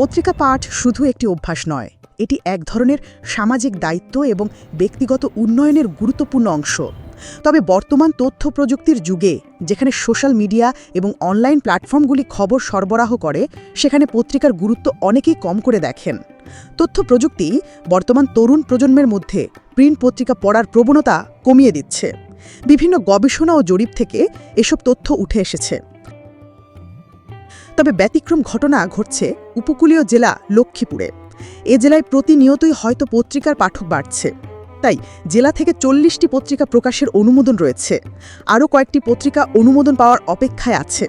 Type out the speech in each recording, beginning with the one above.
পত্রিকা পাঠ শুধু একটি অভ্যাস নয়, এটি এক ধরনের সামাজিক দায়িত্ব এবং ব্যক্তিগত উন্নয়নের গুরুত্বপূর্ণ অংশ। তবে বর্তমান তথ্য প্রযুক্তির যুগে, যেখানে সোশ্যাল মিডিয়া এবং অনলাইন প্ল্যাটফর্মগুলি খবর সরবরাহ করে, সেখানে পত্রিকার গুরুত্ব অনেকেই কম করে দেখেন। তথ্য প্রযুক্তি বর্তমান তরুণ প্রজন্মের মধ্যে প্রিন্ট পত্রিকা পড়ার প্রবণতা কমিয়ে দিচ্ছে। বিভিন্ন গবেষণা ও জরিপ থেকে এসব তথ্য উঠে এসেছে। তবে ব্যতিক্রম ঘটনা ঘটছে উপকূলীয় জেলা লক্ষ্মীপুরে। এ জেলায় প্রতিনিয়তই হয়তো পত্রিকার পাঠক বাড়ছে। তাই জেলা থেকে চল্লিশটি পত্রিকা প্রকাশের অনুমোদন রয়েছে। আরও কয়েকটি পত্রিকা অনুমোদন পাওয়ার অপেক্ষায় আছে।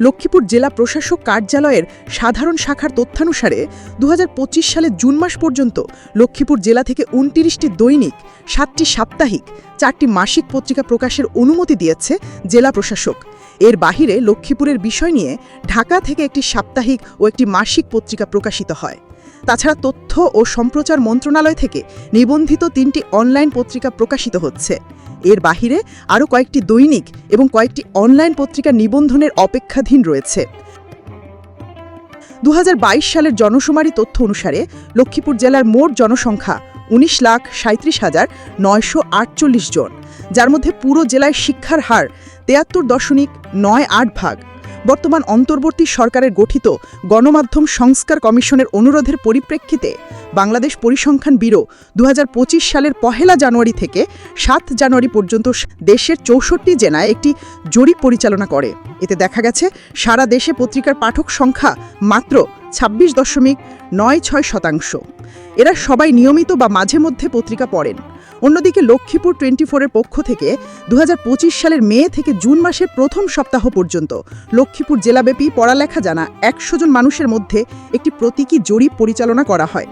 লক্ষ্মীপুর জেলা প্রশাসক কার্যালয়ের সাধারণ শাখার তথ্যানুসারে দুহাজার পঁচিশ সালের জুন মাস পর্যন্ত লক্ষ্মীপুর জেলা থেকে উনতিরিশটি দৈনিক, সাতটি সাপ্তাহিক, চারটি মাসিক পত্রিকা প্রকাশের অনুমতি দিয়েছে জেলা প্রশাসক। এর বাহিরে লক্ষ্মীপুরের বিষয় নিয়ে ঢাকা থেকে একটি সাপ্তাহিক ও একটি মাসিক পত্রিকা প্রকাশিত হয়। তাছাড়া তথ্য ও সম্প্রচার মন্ত্রণালয় থেকে নিবন্ধিত তিনটি অনলাইন পত্রিকা প্রকাশিত হচ্ছে। এর বাহিরে আরও কয়েকটি দৈনিক এবং কয়েকটি অনলাইন পত্রিকা নিবন্ধনের অপেক্ষাধীন রয়েছে। দু হাজার বাইশ সালের জনশুমারি তথ্য অনুসারে লক্ষ্মীপুর জেলার মোট জনসংখ্যা উনিশ লাখ সাঁত্রিশ হাজার নয়শো আটচল্লিশ জন। যার মধ্যে পুরো জেলায় শিক্ষার হার তেয়াত্তর দশমিক নয় আট ভাগ। বর্তমান অন্তর্বর্তী সরকারের গঠিত গণমাধ্যম সংস্কার কমিশনের অনুরোধের পরিপ্রেক্ষিতে বাংলাদেশ পরিসংখ্যান ব্যুরো দু হাজার পঁচিশ সালের পহেলা জানুয়ারি থেকে সাত জানুয়ারি পর্যন্ত দেশের চৌষট্টি জেলায় একটি জরিপ পরিচালনা করে। এতে দেখা গেছে, সারা দেশে পত্রিকার পাঠক সংখ্যা মাত্র ছাব্বিশ দশমিক নয় ছয় শতাংশ। এরা সবাই নিয়মিত বা মাঝে মধ্যে পত্রিকা পড়েন। অন্যদিকে লক্ষ্মীপুর টোয়েন্টি ফোরের পক্ষ থেকে দু হাজার পঁচিশ সালের মে থেকে জুন মাসের প্রথম সপ্তাহ পর্যন্ত লক্ষ্মীপুর জেলাব্যাপী পড়ালেখা জানা একশো জন মানুষের মধ্যে একটি প্রতীকী জরিপ পরিচালনা করা হয়।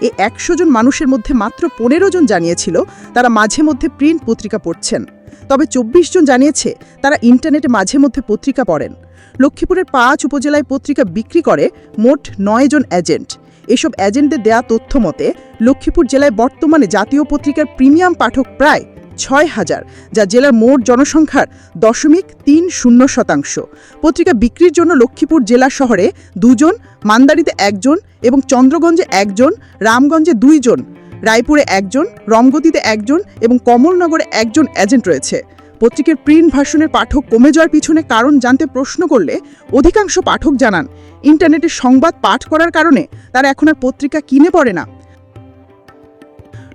এ একশো জন মানুষের মধ্যে মাত্র পনেরো জন জানিয়েছিল তারা মাঝে মধ্যে প্রিন্ট পত্রিকা পড়ছেন। তবে চব্বিশ জন জানিয়েছে তারা ইন্টারনেটে মাঝে মধ্যে পত্রিকা পড়েন। লক্ষ্মীপুরের পাঁচ উপজেলায় পত্রিকা বিক্রি করে মোট নয় জন এজেন্ট। এসব এজেন্টদের দেয়া তথ্য মতে, লক্ষ্মীপুর জেলায় বর্তমানে জাতীয় পত্রিকার প্রিমিয়াম পাঠক প্রায় ছয় হাজার, যা জেলার মোট জনসংখ্যার দশমিক তিন শূন্য শতাংশ। পত্রিকা বিক্রির জন্য লক্ষ্মীপুর জেলা শহরে দুজন, মান্দারিতে একজন এবং চন্দ্রগঞ্জে একজন, রামগঞ্জে দুইজন, রায়পুরে একজন রমগতিতে একজন এবং কমলনগরে একজন এজেন্ট রয়েছে। পত্রিকার প্রিন্ট ভার্সনের পাঠক কমে যাওয়ার পিছনে কারণ জানতে প্রশ্ন করলে অধিকাংশ পাঠক জানান, ইন্টারনেটে সংবাদ পাঠ করার কারণে তারা এখন আর পত্রিকা কিনে পড়ে না।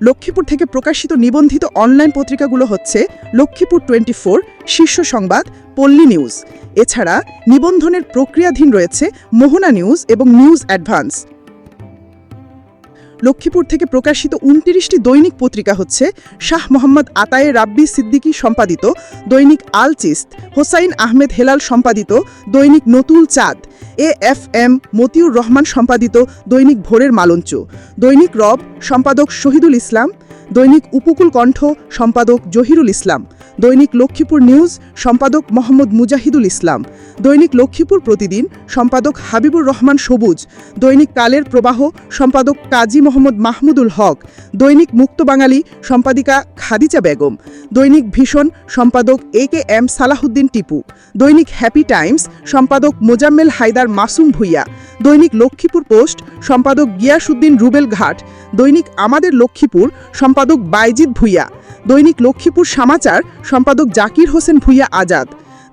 লক্ষ্মীপুর থেকে প্রকাশিত নিবন্ধিত অনলাইন পত্রিকাগুলো হচ্ছে লক্ষ্মীপুর টোয়েন্টি ফোর শীর্ষ সংবাদ, পল্লী নিউজ এছাড়া নিবন্ধনের প্রক্রিয়াধীন রয়েছে মোহনা নিউজ এবং নিউজ অ্যাডভান্স লক্ষ্মীপুর থেকে প্রকাশিত উনত্রিশটি দৈনিক পত্রিকা হচ্ছে শাহ মোহাম্মদ আতায়ে রাব্বি সিদ্দিকী সম্পাদিত, দৈনিক আল চিস্ত, হোসাইন আহমেদ হেলাল সম্পাদিত, দৈনিক নতুল চাঁদ, A F M Matiur Rahman সম্পাদিত, দৈনিক ভোরের মালঞ্চ, দৈনিক রব সম্পাদক শহীদুল ইসলাম দৈনিক উপকূল কণ্ঠ সম্পাদক জহিরুল ইসলাম, দৈনিক লক্ষ্মীপুর নিউজ সম্পাদক মোহাম্মদ মুজাহিদুল ইসলাম, দৈনিক লক্ষ্মীপুর প্রতিদিন সম্পাদক হাবিবুর রহমান সবুজ, দৈনিক কালের প্রবাহ সম্পাদক কাজী মোহাম্মদ মাহমুদুল হক, দৈনিক মুক্ত বাঙালি সম্পাদিকা খাদিজা বেগম, দৈনিক ভীষণ সম্পাদক A K M Salahuddin Tipu, দৈনিক হ্যাপি টাইমস সম্পাদক মোজাম্মেল হায়দার মাসুম ভুইয়া, দৈনিক লক্ষ্মীপুর পোস্ট সম্পাদক গিয়াসুদ্দিন রুবেল ঘাট, দৈনিক আমাদের লক্ষ্মীপুর সম্পাদক বাইজিদ ভুইয়া দৈনিক লক্ষ্মীপুর সমাচার সম্পাদক জাকির হোসেন ভুইয়া আজাদ।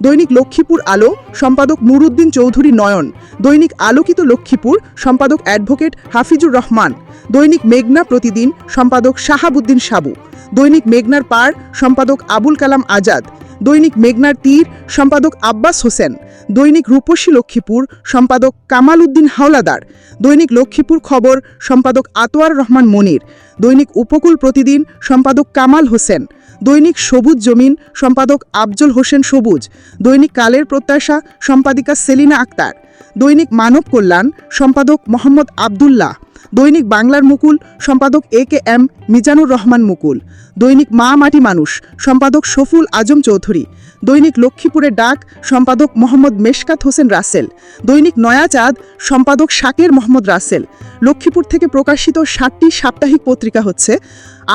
দৈনিক লক্ষ্মীপুর আলো, সম্পাদক নুরুদ্দিন চৌধুরী নয়ন, দৈনিক আলোকিত লক্ষ্মীপুর, সম্পাদক অ্যাডভোকেট হাফিজুর রহমান, দৈনিক মেঘনা প্রতিদিন, সম্পাদক শাহাবুদ্দিন সাবু, দৈনিক মেঘনার পার, সম্পাদক আবুল কালাম আজাদ, দৈনিক মেঘনার তীর, সম্পাদক আব্বাস হোসেন, দৈনিক রূপসী লক্ষ্মীপুর, সম্পাদক কামাল উদ্দিন হাওলাদার, দৈনিক লক্ষ্মীপুর খবর, সম্পাদক আতোয়ার রহমান মনির, দৈনিক উপকূল প্রতিদিন, সম্পাদক কামাল হোসেন দৈনিক সবুজ জমিন সম্পাদক আফজল হোসেন সবুজ, দৈনিক কালের প্রত্যাশা সম্পাদিকা সেলিনা আক্তার, দৈনিক মানব কল্যাণ সম্পাদক মোহাম্মদ আবদুল্লাহ, দৈনিক বাংলার মুকুল সম্পাদক A K M Mizanur Rahman Mukul, দৈনিক মা মাটি মানুষ সম্পাদক সফুল আজম চৌধুরী দৈনিক লক্ষ্মীপুরের ডাক সম্পাদক মোহাম্মদ মেশকাত হোসেন রাসেল। দৈনিক নয়া চাঁদ সম্পাদক শাকের মোহাম্মদ রাসেল। লক্ষ্মীপুর থেকে প্রকাশিত ষাটটি সাপ্তাহিক পত্রিকা হচ্ছে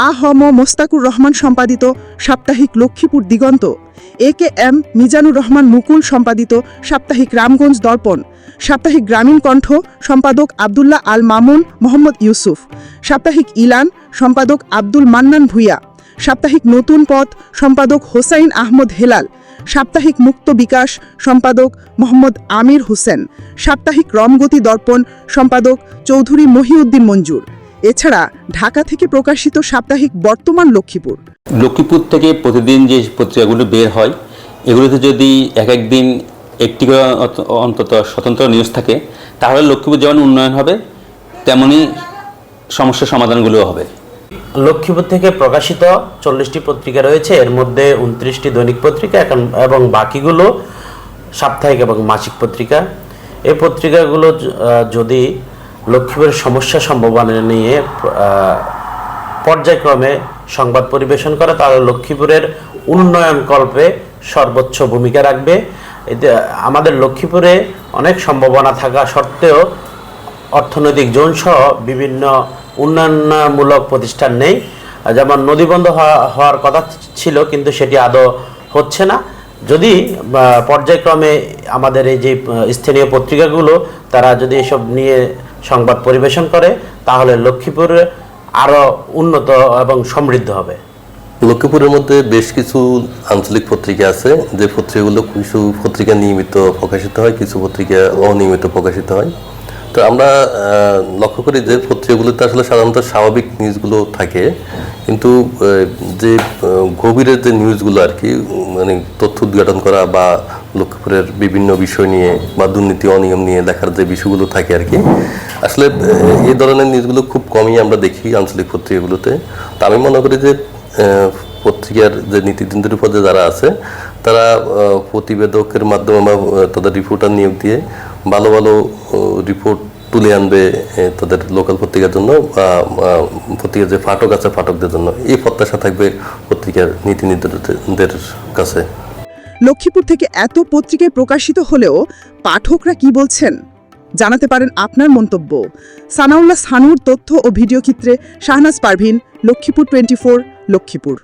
আ হ ম মোস্তাকুর রহমান সম্পাদিত সাপ্তাহিক Lakshmipur Diganta. A K M Mizanur Rahman Mukul সম্পাদিত সাপ্তাহিক রামগঞ্জ দর্পণ। সাপ্তাহিক গ্রামীণ কণ্ঠ সম্পাদক আবদুল্লাহ আল মামুন মোহাম্মদ ইউসুফ। সাপ্তাহিক ইলান সম্পাদক আব্দুল মান্নান ভুইয়া। সাপ্তাহিক নতুন পথ সম্পাদক হোসাইন আহমদ হেলাল। সাপ্তাহিক মুক্ত বিকাশ সম্পাদক মোহাম্মদ আমির হোসেন, সাপ্তাহিক রমগতি দর্পণ সম্পাদক চৌধুরী মহিউদ্দিন মঞ্জুর, এছাড়া ঢাকা থেকে প্রকাশিত সাপ্তাহিক বর্তমান লক্ষ্মীপুর। লক্ষ্মীপুর থেকে প্রতিদিন যে পত্রিকাগুলো বের হয়, এগুলোতে যদি এক একদিন একটি করে অন্তত স্বতন্ত্র নিউজ থাকে, তাহলে লক্ষ্মীপুর যেমন উন্নয়ন হবে, তেমনি সমস্যার সমাধানগুলোও হবে। লক্ষ্মীপুর থেকে প্রকাশিত চল্লিশটি পত্রিকা রয়েছে। এর মধ্যে উনত্রিশটি দৈনিক পত্রিকা এবং বাকিগুলো সাপ্তাহিক এবং মাসিক পত্রিকা। এই পত্রিকাগুলো যদি লক্ষ্মীপুরের সমস্যা সম্ভাবনা নিয়ে পর্যায়ক্রমে সংবাদ পরিবেশন করে, তাহলে লক্ষ্মীপুরের উন্নয়ন কল্পে সর্বোচ্চ ভূমিকা রাখবে। এতে, আমাদের লক্ষ্মীপুরে অনেক সম্ভাবনা থাকা সত্ত্বেও অর্থনৈতিক জোনসহ বিভিন্ন উন্নয়নমূলক প্রতিষ্ঠান নেই। যেমন নদীবন্ধ হওয়া- হওয়ার কথা ছিল, কিন্তু সেটি আদৌ হচ্ছে না। যদি পর্যায়ক্রমে আমাদের এই যে স্থানীয় পত্রিকাগুলো, তারা যদি এসব নিয়ে সংবাদ পরিবেশন করে, তাহলে লক্ষ্মীপুর আরও উন্নত এবং সমৃদ্ধ হবে। লক্ষ্মীপুরের মধ্যে বেশ কিছু আঞ্চলিক পত্রিকা আছে, যে পত্রিকাগুলো কিছু পত্রিকা নিয়মিত প্রকাশিত হয়, কিছু পত্রিকা অনিয়মিত প্রকাশিত হয়। তো আমরা লক্ষ্য করি যে পত্রিকাগুলোতে আসলে সাধারণত স্বাভাবিক নিউজগুলো থাকে। কিন্তু যে গভীরের যে নিউজগুলো আর কি মানে তথ্য উদ্ঘাটন করা বা লক্ষ্মীপুরের বিভিন্ন বিষয় নিয়ে বা দুর্নীতি, অনিয়ম নিয়ে দেখার যে বিষয়গুলো থাকে আর কি, আসলে এই ধরনের নিউজগুলো খুব কমই আমরা দেখি আঞ্চলিক পত্রিকাগুলোতে। তো আমি মনে করি যে পত্রিকার যে নীতিদ্বন্দ্বের উপর যে যারা আছে তারা প্রতিবেদকের মাধ্যমে বা তাদের রিপোর্টার নিয়োগ দিয়ে ভালো ভালো রিপোর্ট তুলে আনবে তাদের লোকাল পত্রিকার জন্য বা আহ, পত্রিকার যে ফাটক আছে ফাটকদের জন্য। এই প্রত্যাশা থাকবে পত্রিকার নীতি নির্ধারকদের কাছে। লক্ষ্মীপুর থেকে এত পত্রিকায় প্রকাশিত হলেও পাঠকরা কি বলছেন? জানাতে পারেন আপনার মন্তব্য। সানাউল্লাহ সানুর তথ্য ও ভিডিও চিত্রে Shahnaz Parvin Lakshmipur twenty four Lakshmipur.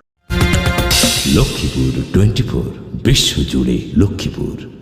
Lakshmipur twenty four. বিশ্বজুড়ে লক্ষ্মীপুর।